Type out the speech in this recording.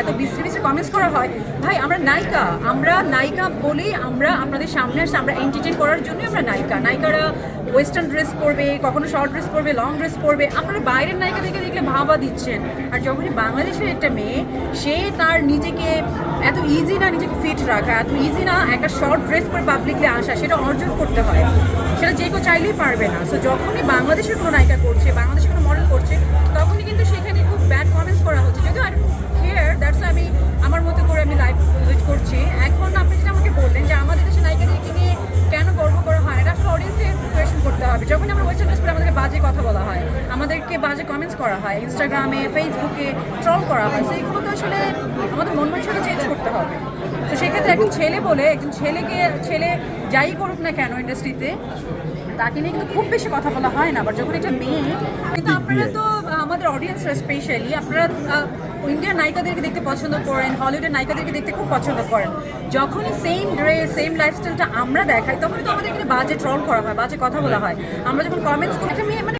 এত বিশ্রী বিশ্রী কমেন্টস করা হয়। ভাই, আমরা নায়িকা। আমরা নায়িকা বলেই আমরা আপনাদের সামনে আসছি। আমরা এন্টারটেন করার জন্যই আমরা নায়িকা। নায়িকারা ওয়েস্টার্ন ড্রেস পরবে, কখনো শর্ট ড্রেস পরবে লং ড্রেস পরবে। আপনারা বাইরের নায়িকা দেখে দেখলে ভাবা দিচ্ছেন। আর যখনই বাংলাদেশের একটা মেয়ে, সে তার নিজেকে এত ইজি না নিজেকে ফিট রাখা, এত ইজি না একটা শর্ট ড্রেস পরে পাবলিকলি আসা, সেটা অর্জন করতে হয়। সেটা যে কেউ চাইলেই পারবে না। সো যখনই বাংলাদেশের কোনো নায়িকা করছে, বাংলাদেশের কোনো আমাদেরকে বাজে কমেন্টস করা হয়। ইনস্টাগ্রামে ফেসবুকে ট্রল করা হয়। তো এগুলো তো আসলে আমাদের মন মানসিকতা চেঞ্জ করতে হবে। তো সেক্ষেত্রে একজন ছেলে বলে, একজন ছেলেকে, ছেলে যাই করুক না কেন ইন্ডাস্ট্রিতে তাকে নিয়ে কিন্তু খুব বেশি কথা বলা হয় না। আবার যখন একটা মেয়ে, কিন্তু আপনারা তো আমাদের অডিয়েন্সরা স্পেশালি আপনারা ইন্ডিয়ান নায়িকাদেরকে দেখতে পছন্দ করেন হলিউডের নায়িকাদেরকে দেখতে খুব পছন্দ করেন। যখনই সেম ড্রেস সেম লাইফস্টাইলটা আমরা দেখাই, তখনই তো আমাদের এখানে বাজে ট্রল করা হয়, বাজে কথা বলা হয়। আমরা যখন কমেন্টস করি একটা মেয়ে মানে